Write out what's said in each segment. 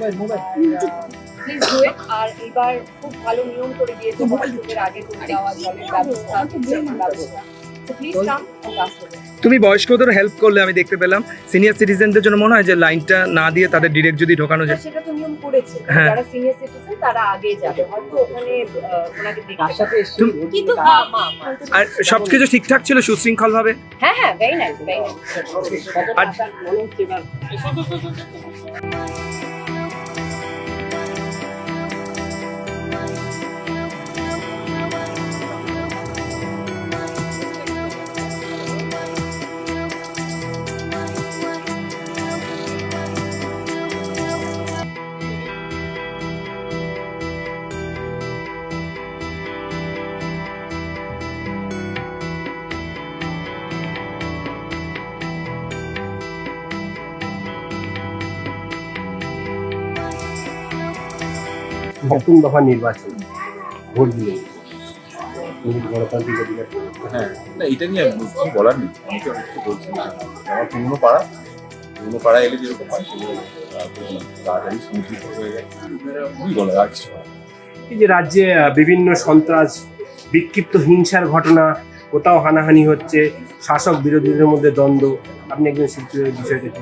Please do it আর এবার খুব ভালো নিয়ম করে দিয়েছে ভোটের আগে করে দেওয়া জলের ব্যবস্থা ব্যবস্থা। প্লিজ কাম তুমি বয়স্কদের হেল্প করলে আমি দেখতে পেলাম। সিনিয়র সিটিজেনদের জন্য মনে হয় যে লাইনটা না দিয়ে তাদের ডিরেক্ট যদি ঢোকানো যায়। সেটা তো নিয়ম করেছে। হ্যাঁ। যারা সিনিয়র সিটিজেন তারা আগে যাবে। হয়তো ওখানে ওনাকে দেখতে। কিন্তু মা মা মা। আর সবকিছু ঠিকঠাক ছিল সুশৃঙ্খল ভাবে হ্যাঁ হ্যাঁ ভেরি নাইস ভেরি নাইস কতটা নতুন দফা নির্বাচন ভোট দিলেন গণতান্ত্রিক অধিকার হ্যাঁ না এটা নিয়ে আর বলার নেই। অনেকে অনেক কিছু বলছে না। আমার পুরনো পাড়া পুরনো পাড়া এলে যেরকম হয় সেগুলো আহ, খুবই তাড়াতাড়ি স্মুথলি হয়ে যায়। খুবই বলার আর কিছু এই যে রাজ্যে বিভিন্ন সন্ত্রাস বিক্ষিপ্ত হিংসার ঘটনা কোথাও হানাহানি হচ্ছে শাসক বিরোধীদের মধ্যে দ্বন্দ্ব আপনি একজন শিল্পী হয়ে বিষয়টা কি?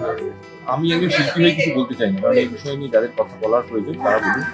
আমি একজন শিল্পী হয়ে কিছু বলতে চাই না কারণ এই বিষয় নিয়ে যাদের কথা বলার প্রয়োজন তারা বলুন।